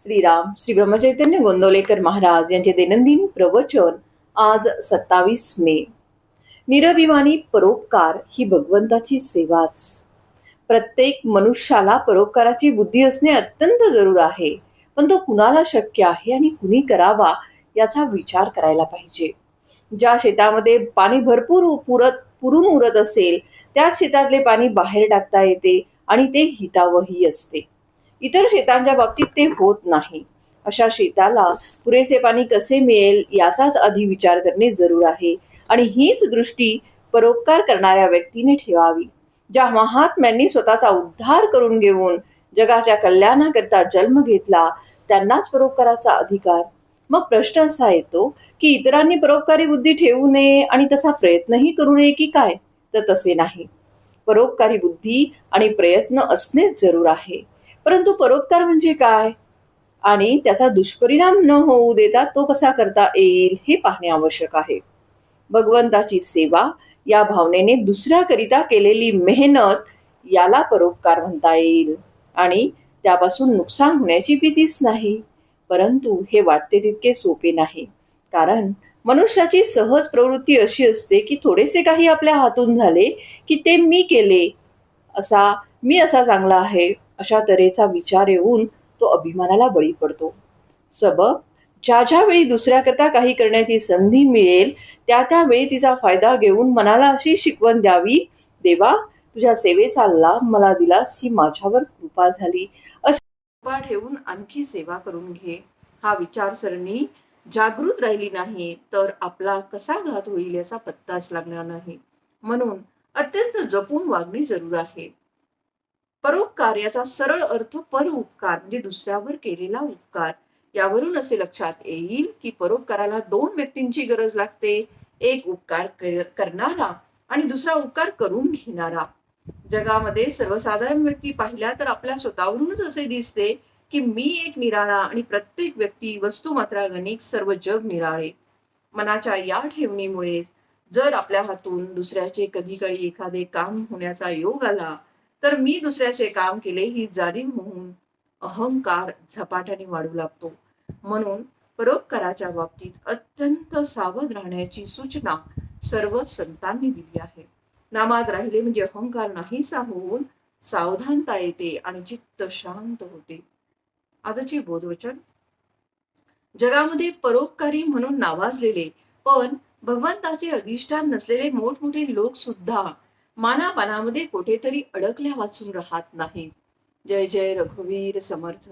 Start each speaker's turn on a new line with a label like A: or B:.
A: श्रीराम श्री ब्रह्मचैतन्य गोंदवलेकर महाराज यांचे दैनंदिन प्रवचन आज सत्तावीस मे. निरभिमानी परोपकार ही भगवंताची सेवाच. प्रत्येक मनुष्याला परोपकाराची बुद्धी असणे अत्यंत जरूर आहे पण तो कुणाला शक्य आहे आणि कुणी करावा याचा विचार करायला पाहिजे. ज्या शेतामध्ये पाणी भरपूर पुरत पुरून उरत असेल त्याच शेतातले पाणी बाहेर टाकता येते आणि ते हितावही असते. इतर शेतांच्या बाबतीत ते होत नाही. अशा शेताला पुरेसे पाणी कसे मिळेल याचाच आधी विचार करणे जरूर आहे. आणि हीच दृष्टी परोपकार करणाऱ्या व्यक्तीने ठेवावी. ज्या महात्म्यांनी स्वतःचा उद्धार करून घेऊन जगाच्या कल्याणाकरता जन्म घेतला त्यांनाच परोपकाराचा अधिकार. मग प्रश्न असा येतो की इतरांनी परोपकारी बुद्धी ठेवू नये आणि तसा प्रयत्नही करू नये की काय? तर तसे नाही. परोपकारी बुद्धी आणि प्रयत्न असणेच जरूर आहे. परंतु परोपकार म्हणजे काय? आणि त्याचा दुष्परिणाम न होऊ देता तो कसा करता येईल हे पाहणे आवश्यक आहे. भगवंताची सेवा या भावनेने दुसऱ्याकरिता केलेली मेहनत याला परोपकार म्हणता येईल. आणि त्यापासून नुकसान होण्याची भीतीच नाही. परंतु हे वाटते तितके सोपे नाही. कारण मनुष्याची सहज प्रवृत्ती अशी असते की थोडेसे काही आपल्या हातून झाले की ते मी केले असा मी असा चांगला आहे. अशा तऱ्हेचा विचार येऊन तो अभिमानाला बळी पडतो. सबब ज्या ज्या वेळी दुसऱ्याकरता काही करण्याची संधी मिळेल त्या त्या वेळी तिचा फायदा घेऊन मनाला अशी शिकवण द्यावी. देवा तुझ्या सेवेचा लाभ मला दिलास ही माझ्यावर कृपा झाली. कृपा ठेवून आणखी सेवा करून घे. हा विचारसरणी जागृत राहिली नाही तर आपला कसा घात होईल याचा पत्ताच लागणार नाही. म्हणून अत्यंत जपून वागणे जरूर आहे. परोपकार याचा सरळ अर्थ पर उपकार म्हणजे दुसऱ्यावर केलेला उपकार. यावरून असे लक्षात येईल की परोपकाराला दोन व्यक्तींची गरज लागते एक उपकार करणारा आणि दुसरा उपकार करून घेणारा. जगामध्ये सर्वसाधारण व्यक्ती पाहिल्या तर आपल्या स्वतःवरूनच असे दिसते की मी एक निराळा आणि प्रत्येक व्यक्ती वस्तू मात्रा गणिक सर्व जग निराळे. मनाच्या या ठेवणीमुळे जर आपल्या हातून दुसऱ्याचे कधी कधी एखादे काम होण्याचा योग आला तर मी दुसऱ्याचे काम केले ही जाणीव होऊन अहंकार झपाट्याने वाढू लागतो. म्हणून परोपकाराच्या बाबतीत अत्यंत सावध राहण्याची सूचना सर्व संतांनी दिली आहे. नामात राहिले म्हणजे अहंकार नाहीसा होऊन सावधानता येते आणि चित्त शांत होते. आजचे बोधवचन. जगामध्ये परोपकारी म्हणून नावाजलेले पण भगवंताचे अधिष्ठान नसलेले मोठमोठे लोक सुद्धा मानापानामध्ये कुठेतरी अडकल्या वाचून राहत नाहीत जय जय रघुवीर समर्थ.